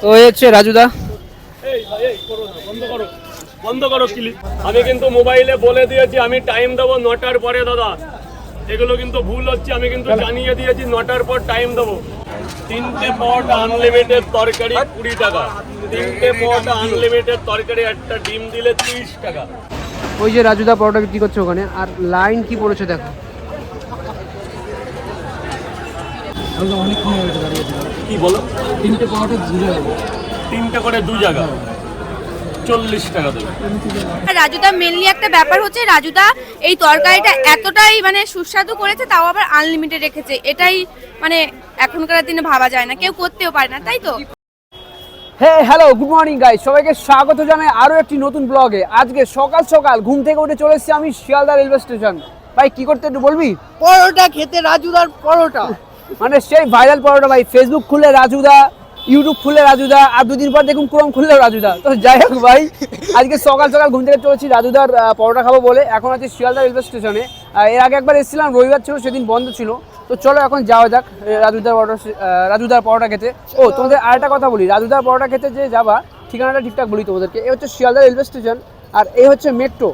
তো এই হচ্ছে রাজুদা এই ভাই, এই বন্ধ করো। বন্ধ করো ক্লিপ আমি কিন্তু মোবাইলে বলে দিয়েছি আমি টাইম দেবো নটার পরে দাদা। এগুলো কিন্তু ভুল হচ্ছে আমি কিন্তু জানিয়ে দিয়েছি নটার পর টাইম দেবো। তিনটে পট আনলিমিটেড তরকারি কুড়ি টাকা। তিনটে পট আনলিমিটেড তরকারি একটা ডিম দিলে তিরিশ টাকা। ওই যে রাজুদা পরোটা বিক্রি করছে ওখানে আর লাইন কি পড়েছে দেখো। কি বলো? তিনটে পরোটা ঝুলে তিনটে করে দু জায়গা। চল্লিশ টাকা দেবে। রাজুদা মেনলি একটা ব্যাপার হচ্ছে রাজুদা এই তরকারিটা এতটাই মানে সুস্বাদু করেছে তাও আবার আনলিমিটেড রেখেছে। এটাই মানে এখনকার দিনে ভাবা যায় না। কেউ করতেও পারে না তাই তো? Hey hello good morning guys সবাইকে স্বাগত জানাই আরও একটি নতুন ব্লগে আজকে সকাল সকাল ঘুম থেকে উঠে চলে এসেছি আমি শিয়ালদা রেলওয়ে স্টেশন। ভাই কি করতে একটু বলবি? পরোটা খেতে রাজুদার পরোটা। মানে সেই ভাইরাল পরোটা ভাই ফেসবুক খুলে রাজুদা ইউটিউব খুলে রাজুদা, আর দুদিন পর দেখুন ক্রম খুললেও রাজুদা। তো যাই হোক ভাই, আজকে সকাল সকাল ঘুম থেকে চলেছি, রাজুদার পরোটা খাব বলে। এখন আছে শিয়ালদা রেলওয়ে স্টেশনে। এর আগে একবার এসেছিলাম, রবিবার ছিল, সেদিন বন্ধ ছিল। তো চলো এখন যাওয়া যাক রাজুদার পরোটা রাজুদার পরোটা খেতে। ও, তোমাদের আর একটা কথা বলি, রাজুদার পরোটা খেতে যে যাবা, ঠিকানাটা ঠিকঠাক বলি তোমাদেরকে। এই হচ্ছে শিয়ালদা রেলওয়ে স্টেশন, আর এই হচ্ছে মেট্রো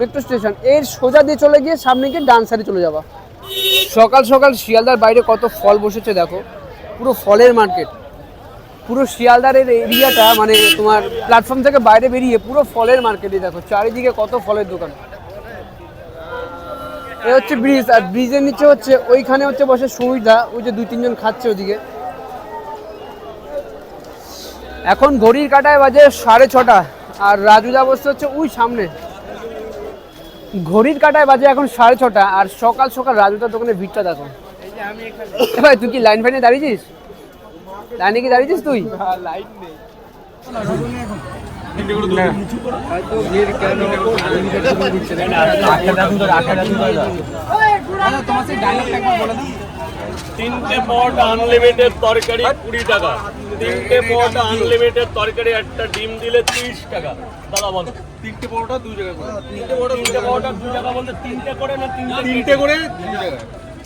মেট্রো স্টেশনের সোজা দিয়ে চলে গিয়ে সামনে গিয়ে ডান সাইডে চলে যাবা। সকাল সকাল শিয়ালদার বাইরে কত ফল বসেছে দেখো। পুরো ফলের মার্কেট পুরো শিয়ালদারের এরিয়াটা মানে তোমার প্ল্যাটফর্ম থেকে বাইরে বেরিয়ে পুরো ফলের মার্কেটে দেখো, চারিদিকে কত ফলের দোকান। এ হচ্ছে ব্রিজ আর ব্রিজের নিচে হচ্ছে, ওইখানে হচ্ছে বসে সুবিধা, ওই যে দুই তিনজন খাচ্ছে ওদিকে। এখন ঘড়ির কাটায় বাজে সাড়ে ছটা, আর রাজুদা বসতে হচ্ছে ওই সামনে। ঘড়ির কাটায় বাজে এখন সাড়ে ছটা আর সকাল সকাল রাজুদার দোকানে ভিড়টা দেখো। ভাই তুই কি লাইন ফাইনে দাঁড়িয়েছিস? লাইনে কি দাঁড়িয়েছিস তুই? তিনটে পট আনলিমিটেড তরকারি কুড়ি টাকা। তিনটে পট আনলিমিটেড তরকারি একটা ডিম দিলে তিরিশ টাকা। দাদা বলো। তিনটে পরোটা দু জায়গা করে। তিনটে পরোটা তিনটে পরোটা দু জায়গা বলতে তিনটে করে না তিনটে তিনটে করে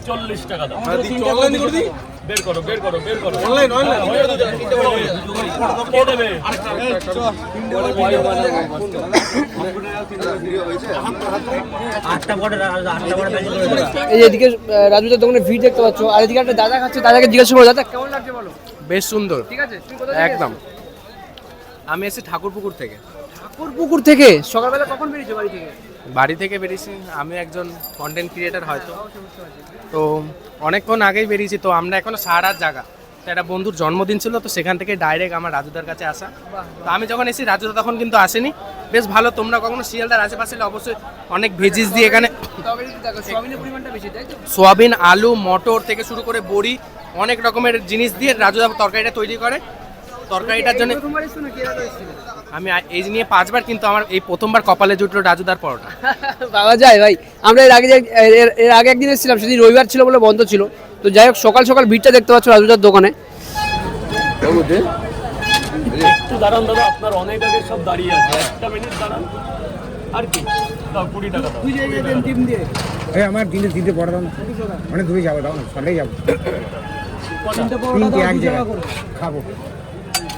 চল্লিশ টাকা দাও বের করো বের করো বের করো। অনলাইন অনলাইন কে দেবে? এই যে এদিকে রাজুদার দোকানে ভিড় দেখতে পাচ্ছ। আর এদিকে একটা দাদা খাচ্ছে দাদাকে জিজ্ঞাসা করো দাদা কেমন লাগছে বলো? বেশ সুন্দর। ঠিক আছে একদম? আমি এসেছি ঠাকুরপুকুর থেকে। ঠাকুর পুকুর থেকে? সকালবেলা কখন বেরিয়েছো বাড়ি থেকে? বাড়ি থেকে বেরিয়েছি। আমি একজন কন্টেন্ট ক্রিয়েটার হয়তো। তো অনেকক্ষণ আগেই বেরিয়েছি। তো আমরা এখনও সারা জায়গা তো একটা বন্ধুর জন্মদিন ছিল, তো সেখান থেকে ডাইরেক্ট আমার রাজুদার কাছে আসা। তো আমি যখন এসেছি রাজুদা তখন কিন্তু আসেনি। বেশ ভালো, তোমরা কখনো শিয়ালদার আশেপাশে অবশ্যই অনেক ভেজিস দিয়ে এখানে সোয়াবিন, আলু, মটর থেকে শুরু করে বড়ি, অনেক রকমের জিনিস দিয়ে রাজুদা তরকারিটা তৈরি করে। তরকারিটার জন্য আমি এই নিয়ে পাঁচবার কিন্তু আমার এই প্রথমবার কপালে জুটলো রাজুদার পরোটা। বাবা যায় ভাই আমরা এর আগে যে- এর- এর আগে একদিন এসেছিলাম সেদিন রবিবার ছিল বলে বন্ধ ছিল। তো যাই হোক সকাল সকাল ভিড়টা দেখতে পাচ্ছ রাজুদার দোকানে। একটু দাঁড়ান দাদা আপনার অনেক আগে সব দাঁড়িয়ে আছে। একটা মিনিট দাঁড়ান। আর কি? কুড়ি টাকা দাও। আমার তিনটে তিনটে বড় দাম অনেক দূরে যাব দাও সকালেই যাব। তিনটে এক জায়গায় খাব।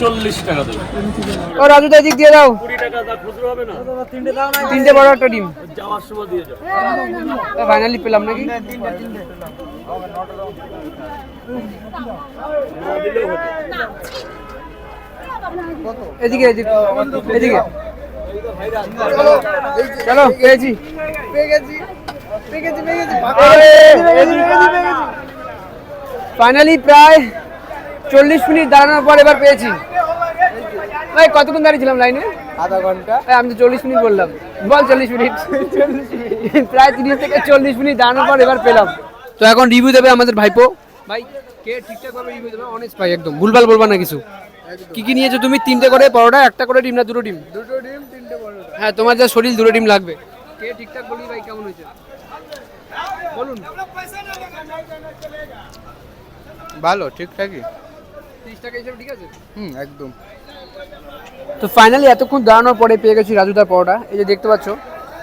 চল্লিশ টাকা দেবে। ও রাজুদা এদিক দিয়ে দাও। কুড়ি টাকা দা খুচরো হবে না। তিনটে বড় একটা ডিম। যাওয়ার সময় দিয়ে যাও। ফাইনালি পেলাম নাকি? এদিকে এদিকে এদিকে। চলো পেয়েছি। ফাইনালি প্রায় চল্লিশ মিনিট দাঁড়ানোর পর এবার পেয়েছি। ভাই কতক্ষণ দাঁড়িয়েছিলাম লাইনে? আধা ঘণ্টা। এই, আমি তো চল্লিশ মিনিট বললাম। বল চল্লিশ মিনিট। প্রায় তিরিশ থেকে চল্লিশ মিনিট দাঁড়ানোর পর এবার পেলাম। তো এখন রিভিউ দেবে আমাদের ভাইপো? ভাই কে ঠিকঠাক ভাবে রিভিউ দেবে? অনেস্ট ভাই একদম। ভুলভাল বলবা না কিছু। কি কি নিয়েছো তুমি? তিনটে করে পরোটা একটা করে ডিম না দুটো ডিম? দুটো ডিম তিনটে পরোটা। হ্যাঁ তোমার যা শরীর দুটো ডিম লাগবে। কে ঠিকঠাক বলি ভাই কেমন হয়েছে? বলুন। ভালো ঠিকঠাকই। তিরিশ টাকা হিসেবে ঠিক আছে? হুম একদম। তো ফাইনালি এতক্ষণ দাঁড়ানোর পরে পেয়ে গেছি রাজুদার পরোটা। এই যে দেখতে পাচ্ছ,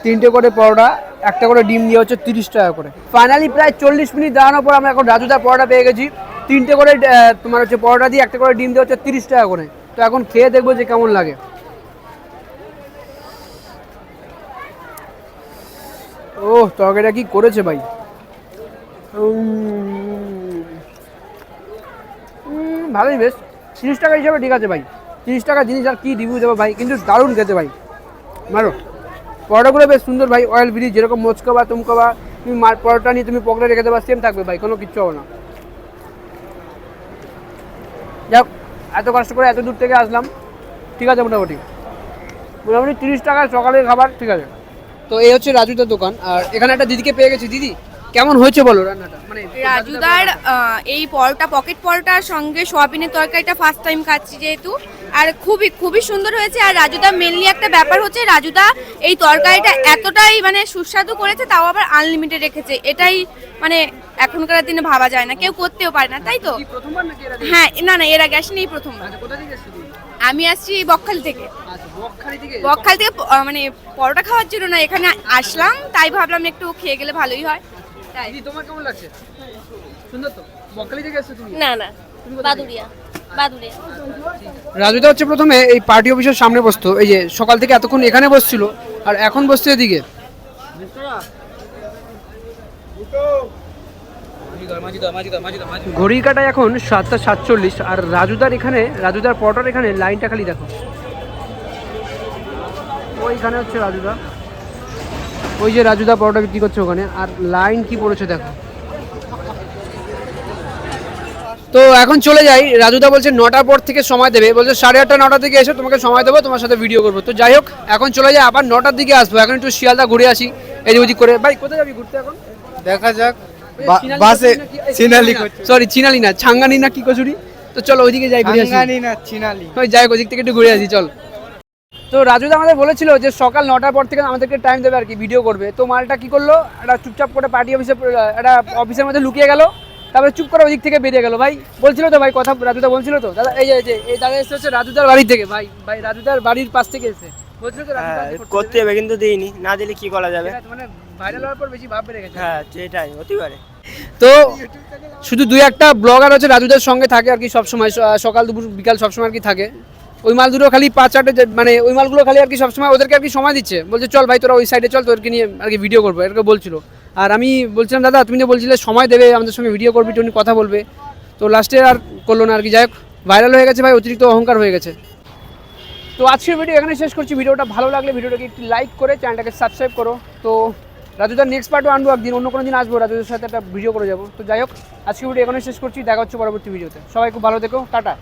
তিনটে করে পরোটা, একটা করে ডিম দিয়ে হচ্ছে তিরিশ টাকা করে। ফাইনালি প্রায় চল্লিশ মিনিট দাঁড়ানোর পর আমরা এখন রাজুদার পরোটা পেয়ে গেছি। তিনটে করে তোমার হচ্ছে পরোটা দিয়ে একটা করে ডিম দিয়ে হচ্ছে তিরিশ টাকা করে। তো এখন খেয়ে দেখব যে কেমন লাগে। ও তরকারিটা কি করেছে ভাই? ভালোই বেশ। তিরিশ টাকা হিসাবে ঠিক আছে ভাই। তিরিশ টাকা জিনিস আর কি রিভিউ দেবো ভাই? কিন্তু দারুণ খেতে ভাই। মারো। পরোটাগুলো বেশ সুন্দর ভাই অয়েল ফ্রি যেরকম মোচকা বা তুমকা বা তুমি পরোটা নিয়ে তুমি পকড়ে রেখে দেবা সেম থাকবে ভাই কোনো কিচ্ছু হবে না। যাক এত কষ্ট করে এত দূর থেকে আসলাম। ঠিক আছে মোটামুটি। মোটামুটি তিরিশ টাকা সকালের খাবার ঠিক আছে। তো এই হচ্ছে রাজুদার দোকান আর এখানে একটা দিদিকে পেয়ে গেছি। দিদি কেমন হয়েছে বলো রান্নাটা? মানে রাজুদার এই পরোটা পকেট পরোটার সঙ্গে সোয়াবিনের তরকারিটা ফার্স্ট টাইম খাচ্ছি যেহেতু। আর খুবই খুবই সুন্দর হয়েছে। আর রাজুদা মেনলি একটা ব্যাপার হচ্ছে রাজুদা এই তরকারিটা এতটাই মানে সুস্বাদু করেছে তাও আবার আনলিমিটেড রেখেছে। এটাই মানে এখনকার দিনে ভাবা যায় না। কেউ করতেও পারে না তাই তো? কি প্রথমবার নাকি এর আগে? হ্যাঁ না না এর আগে আসেনি এই প্রথমবার। আচ্ছা? আমি আসছি বকখালি থেকে। আচ্ছা বকখালি থেকে বকখালি থেকে মানে পরোটা খাওয়ার জন্য না এখানে আসলাম তাই ভাবলাম একটু খেয়ে গেলে ভালোই হয়। তাই তোমার কেমন লাগছে? সুন্দর তো? বকখালি থেকে এসেছ তুমি? না না বাদুরিয়া রাজুদা হচ্ছে প্রথমে এই পার্টি অফিসের সামনে বসতো। এই যে সকাল থেকে এতক্ষণ এখানে বসছিল, আর এখন বসছে এদিকে। ঘড়ি কাটায় এখন সাতটা সাতচল্লিশ, আর রাজুদার এখানে, রাজুদার পটার এখানে লাইনটা খালি দেখো। ওইখানে হচ্ছে রাজুদা। ওই যে রাজুদা পরোটা বিক্রি করছে ওখানে, আর লাইন কি পড়েছে দেখো। তো এখন চলে যাই। রাজুদা বলছে নটার পর থেকে সময় দেবে। বলছে সাড়ে আটটা নটা থেকে এসে তোমাকে সময় দেবো তোমার সাথে ভিডিও করব। তো যাই হোক এখন চলে যাই আবার নটার দিকে আসব। এখন একটু শিয়ালদা ঘুরে আসি এদিক ওদিক করে। ভাই কোথায় যাবি ঘুরতে এখন? দেখা যাক। বাসে চিনালি সরি চিনালি না ছাঙ্গানি না কি কচুরি? তো চলো ওইদিকে যাই ঘুরে আসি। না চিনালি। ওই যাই ওদিক থেকে একটু ঘুরে আসি চল। তো রাজুদা আমাদের বলেছিল যে সকাল নটার পর থেকে আমাদেরকে টাইম দেবে আর কি ভিডিও করবে। তো মালটা কি করল? একটা চুপচাপ করে পার্টি অফিসে একটা অফিসের মধ্যে লুকিয়ে গেল। তারপরে চুপ করে ওদিক থেকে বেরিয়ে গেল। ভাই বলছিল তো ভাই কথা রাজুদা বলছিল তো। দাদা এই যে এই দাদা এসে হচ্ছে রাজুদার বাড়ি থেকে। ভাই ভাই রাজুদার বাড়ির পাশ থেকে এসে বলছিল তো রাজুদা করতে হবে কিন্তু দিইনি। না দিলে কি করা যাবে? মানে ভাইরাল হওয়ার পর বেশি ভাব বেড়ে গেছে। হ্যাঁ সেটাই হতে পারে। তো শুধু দুই একটা ব্লগার আছে রাজুদার সঙ্গে থাকে আর কি সবসময়। সকাল দুপুর বিকাল সবসময় আর কি থাকে। ওই মাল দুটো খালি পাঁচ যে- মানে ওই মালগুলো খালি আর কি সবসময় ওদেরকে আর কি সময় দিচ্ছে। বলছে, চল ভাই, তোরা ওই সাইডে চল, তোদেরকে নিয়ে আর কি ভিডিও করব। এরকম বলছিল। আর আমি বলছিলাম, দাদা, তুমি যে বলছিলে সময় দেবে, আমাদের সঙ্গে ভিডিও করবি তুমি কথা বলবে। তো লাস্টে আর করল না আর কি। যাই হোক ভাইরাল হয়ে গেছে ভাই, অতিরিক্ত অহংকার হয়ে গেছে। তো আজকের ভিডিও এখানে শেষ করছি। ভিডিওটা ভালো লাগলে ভিডিওটাকে একটু লাইক করে চ্যানেলটাকে সাবস্ক্রাইব করো। তো রাজুদার নেক্সট পার্টও আনব একদিন, অন্য কোনো দিন আসব, রাজুদের সাথে একটা ভিডিও করে যাব। তো যাই হোক, আজকের ভিডিও এখানে শেষ করছি। দেখা হচ্ছে পরবর্তী ভিডিওতে সবাই খুব ভালো থেকো। টাটা।